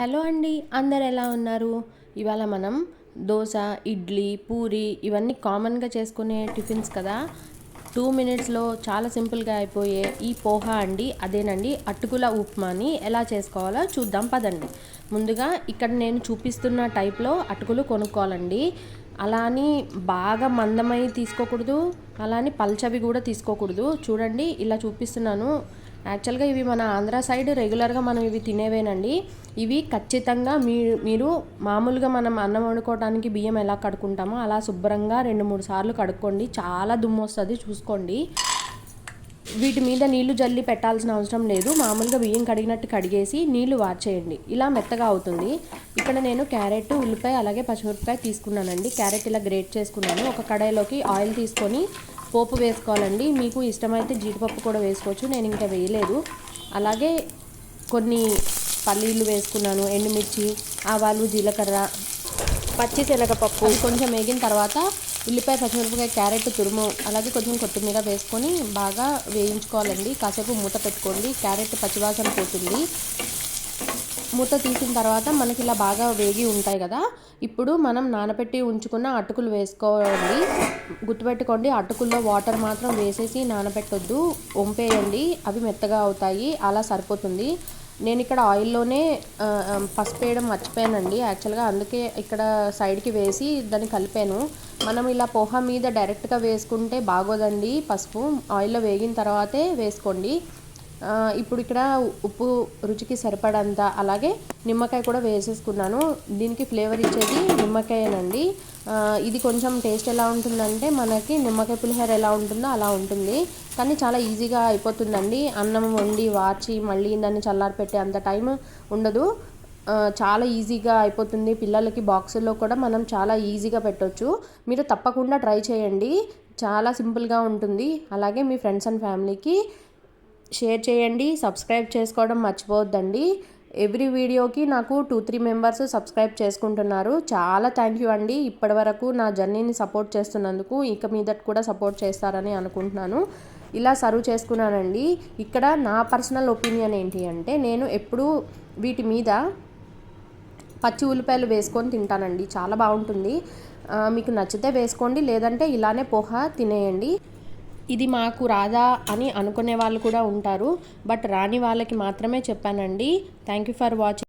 Hello అండి అందరు ఎలా ఉన్నారు? ఇవాళ మనం దోశ ఇడ్లీ పూరి ఇవన్నీ కామన్గా చేసుకునే టిఫిన్స్ కదా? టూ మినిట్స్లో చాలా సింపుల్గా అయిపోయే ఈ పోహా అండి అదేనండి అటుకుల ఉప్మాని ఎలా చేసుకోవాలో చూద్దాం పదండి. ముందుగా ఇక్కడ నేను చూపిస్తున్న టైప్లో అటుకులు కొనుక్కోవాలండి. అలా అని బాగా మందమై తీసుకోకూడదు అలా అని పల్చవి కూడా తీసుకోకూడదు. చూడండి ఇలా చూపిస్తున్నాను. యాక్చువల్గా ఇవి మన ఆంధ్ర సైడ్ రెగ్యులర్గా మనం ఇవి తినేవేనండి. ఇవి ఖచ్చితంగా మీ మీరు మామూలుగా మనం అన్నం వండుకోవడానికి బియ్యం ఎలా కడుక్కుంటామో అలా శుభ్రంగా రెండు మూడు సార్లు కడుక్కోండి. చాలా దుమ్ము వస్తుంది చూసుకోండి. వీటి మీద నీళ్ళు జల్లి పెట్టాల్సిన అవసరం లేదు. మామూలుగా బియ్యం కడిగినట్టు కడిగేసి నీళ్ళు వాచేయండి ఇలా మెత్తగా అవుతుంది. ఇక్కడ నేను క్యారెట్ ఉల్లిపాయ అలాగే పచ్చిమిరపకాయ తీసుకున్నానండి. క్యారెట్ ఇలా గ్రేట్ చేసుకున్నాను. ఒక కడాయిలోకి ఆయిల్ తీసుకొని పోపు వేసుకోవాలండి. మీకు ఇష్టమైతే జీడిపప్పు కూడా వేసుకోవచ్చు. నేను ఇంకా వేయలేదు. అలాగే కొన్ని పల్లీలు వేసుకున్నాను. ఎండుమిర్చి ఆవాలు జీలకర్ర పచ్చి శనగపప్పు. కొంచెం వేగిన తర్వాత ఉల్లిపాయ పచ్చిమిరపకాయ క్యారెట్ తురుము అలాగే కొంచెం కొత్తిమీర వేసుకొని బాగా వేయించుకోవాలండి. కాసేపు మూత పెట్టుకోండి. క్యారెట్ పచ్చివాసన పోతుంది. మూత తీసిన తర్వాత మనకి ఇలా బాగా వేగి ఉంటాయి కదా ఇప్పుడు మనం నానబెట్టి ఉంచుకున్న అటుకులు వేసుకోవాలి గుర్తుపెట్టుకోండి అటుకుల్లో వాటర్ మాత్రం వేసేసి నానబెట్టొద్దు. వంపేయండి అవి మెత్తగా అవుతాయి అలా సరిపోతుంది. నేను ఇక్కడ ఆయిల్లోనే పసుపు వేయడం మర్చిపోయానండి. యాక్చువల్గా అందుకే ఇక్కడ సైడ్కి వేసి దాన్ని కలిపాను. మనం ఇలా పోహా మీద డైరెక్ట్గా వేసుకుంటే బాగోదండి పసుపు. ఆయిల్లో వేగిన తర్వాతే వేసుకోండి. ఇప్పుడు ఇక్కడ ఉప్పు రుచికి సరిపడంత అలాగే నిమ్మకాయ కూడా వేసేసుకున్నాను. దీనికి ఫ్లేవర్ ఇచ్చేది నిమ్మకాయనండి. ఇది కొంచెం టేస్ట్ ఎలా ఉంటుందంటే మనకి నిమ్మకాయ పులిహోర ఎలా ఉంటుందో అలా ఉంటుంది. కానీ చాలా ఈజీగా అయిపోతుందండి. అన్నం వండి వార్చి మళ్ళీ దాన్ని చల్లారి పెట్టే అంత టైం ఉండదు. చాలా ఈజీగా అయిపోతుంది. పిల్లలకి బాక్సుల్లో కూడా మనం చాలా ఈజీగా పెట్టవచ్చు మీరు తప్పకుండా ట్రై చేయండి. చాలా సింపుల్గా ఉంటుంది. అలాగే మీ ఫ్రెండ్స్ అండ్ ఫ్యామిలీకి షేర్ చేయండి సబ్స్క్రైబ్ చేసుకోవడం మర్చిపోవద్దండి. ఎవ్రీ వీడియోకి నాకు టూ త్రీ మెంబర్స్ సబ్స్క్రైబ్ చేసుకుంటున్నారు. చాలా థ్యాంక్ యూ అండి. ఇప్పటి వరకు నా జర్నీని సపోర్ట్ చేస్తున్నందుకు ఇక మీదట కూడా సపోర్ట్ చేస్తారని అనుకుంటున్నాను. ఇలా సర్వ్ చేసుకున్నానండి. ఇక్కడ నా పర్సనల్ ఒపీనియన్ ఏంటి అంటే నేను ఎప్పుడు వీటి మీద పచ్చి ఉల్లిపాయలు వేసుకొని తింటానండి. చాలా బాగుంటుంది. మీకు నచ్చితే వేసుకోండి లేదంటే ఇలానే పోహ తినేయండి. ఇది మాకు రాదా అని అనుకునే వాళ్ళు కూడా ఉంటారు. బట్ రాని వాళ్ళకి మాత్రమే చెప్పానండి. Thank you for watching.